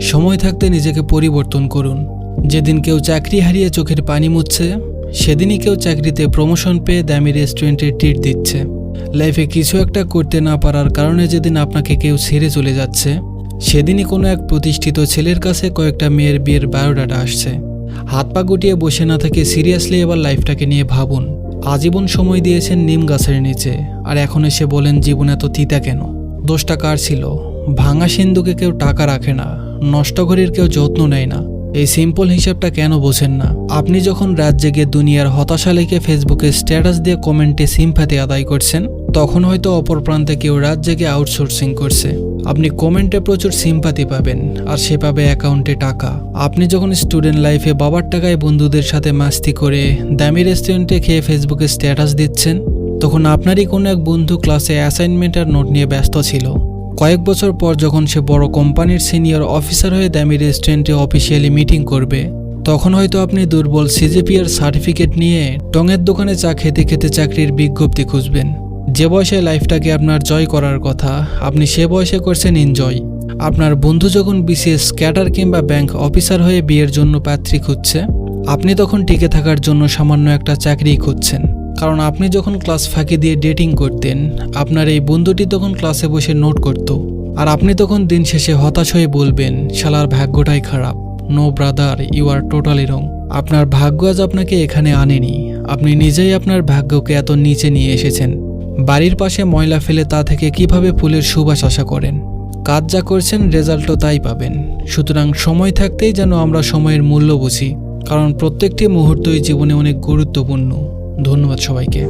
সময় থাকতে নিজেকে পরিবর্তন করুন। যেদিন কেউ চাকরি হারিয়ে চোখের পানি মুছছে, সেদিনই কেউ চাকরিতে প্রমোশন পেয়ে দামি রেস্টুরেন্টে ট্রিট দিচ্ছে। লাইফে কিছু একটা করতে না পারার কারণে যেদিন আপনাকে কেউ ছেড়ে চলে যাচ্ছে, সেদিনই কোনো এক প্রতিষ্ঠিত ছেলের কাছে কয়েকটা মেয়ের বিয়ের বায়োডাটা আসছে। হাত পা গুটিয়ে বসে না থেকে সিরিয়াসলি এবার লাইফটাকে নিয়ে ভাবুন। আজীবন সময় দিয়েছেন নিম গাছের নিচে, আর এখন এসে বলেন, জীবন এত তিতা কেন? দোষটা কার ছিল? ভাঙা সিন্ধুকে কেউ টাকা রাখে না। নষ্ট ঘড়ির কেউ যত্ন নেয় না। এই সিম্পল হিসাবটা কেন বোঝেন না? আপনি যখন রাত জেগে দুনিয়ার হতাশা লিখে ফেসবুকে স্ট্যাটাস দিয়ে কমেন্টে সিম্পাতি আদায় করছেন, তখন হয়তো অপর প্রান্তে কেউ রাত জেগে আউটসোর্সিং করছে। আপনি কমেন্টে প্রচুর সিম্পাতি পাবেন, আর সে পাবে অ্যাকাউন্টে টাকা। আপনি যখন স্টুডেন্ট লাইফে বাবার টাকায় বন্ধুদের সাথে মাস্তি করে দামি রেস্টুরেন্টে খেয়ে ফেসবুকে স্ট্যাটাস দিচ্ছেন, তখন আপনারই কোনো এক বন্ধু ক্লাসে অ্যাসাইনমেন্ট আর নোট নিয়ে ব্যস্ত ছিল। কয়েক বছর পর যখন সে বড় কোম্পানির সিনিয়র অফিসার হয়ে দামি রেস্টুরেন্টে অফিসিয়ালি মিটিং করবে, তখন হয়তো আপনি দুর্বল সিজিপিআর সার্টিফিকেট নিয়ে টঙের দোকানে চা খেতে খেতে চাকরির বিজ্ঞপ্তি খুঁজবেন। যে বয়সে লাইফটাকে আপনার জয় করার কথা, আপনি সে বয়সে করছেন এনজয় আপনার বন্ধু যখন বিসিএস ক্যাডার কিংবা ব্যাংক অফিসার হয়ে বিয়ের জন্য পাত্রী খুঁজছে, আপনি তখন টিকে থাকার জন্য সামান্য একটা চাকরি খুঁজছেন। কারণ আপনি যখন ক্লাস ফাঁকি দিয়ে ডেটিং করতেন, আপনার এই বন্ধুটি তখন ক্লাসে বসে নোট করত। আর আপনি তখন দিন শেষে হতাশ হয়ে বলবেন, শালার ভাগ্যটাই খারাপ। No brother you are totally wrong আপনার ভাগ্য আজ আপনাকে এখানে আনেনি। আপনি নিজেই আপনার ভাগ্যকে এত নিচে নিয়ে এসেছেন। বাড়ির পাশে ময়লা ফেলে তা থেকে কীভাবে ফুলের সুবাস আশা করেন? কাজ যা করছেন রেজাল্টও তাই পাবেন। সুতরাং সময় থাকতেই যেন আমরা সময়ের মূল্য বুঝি। কারণ প্রত্যেকটি মুহূর্তই জীবনে অনেক গুরুত্বপূর্ণ। ধন্যবাদ সবাইকে।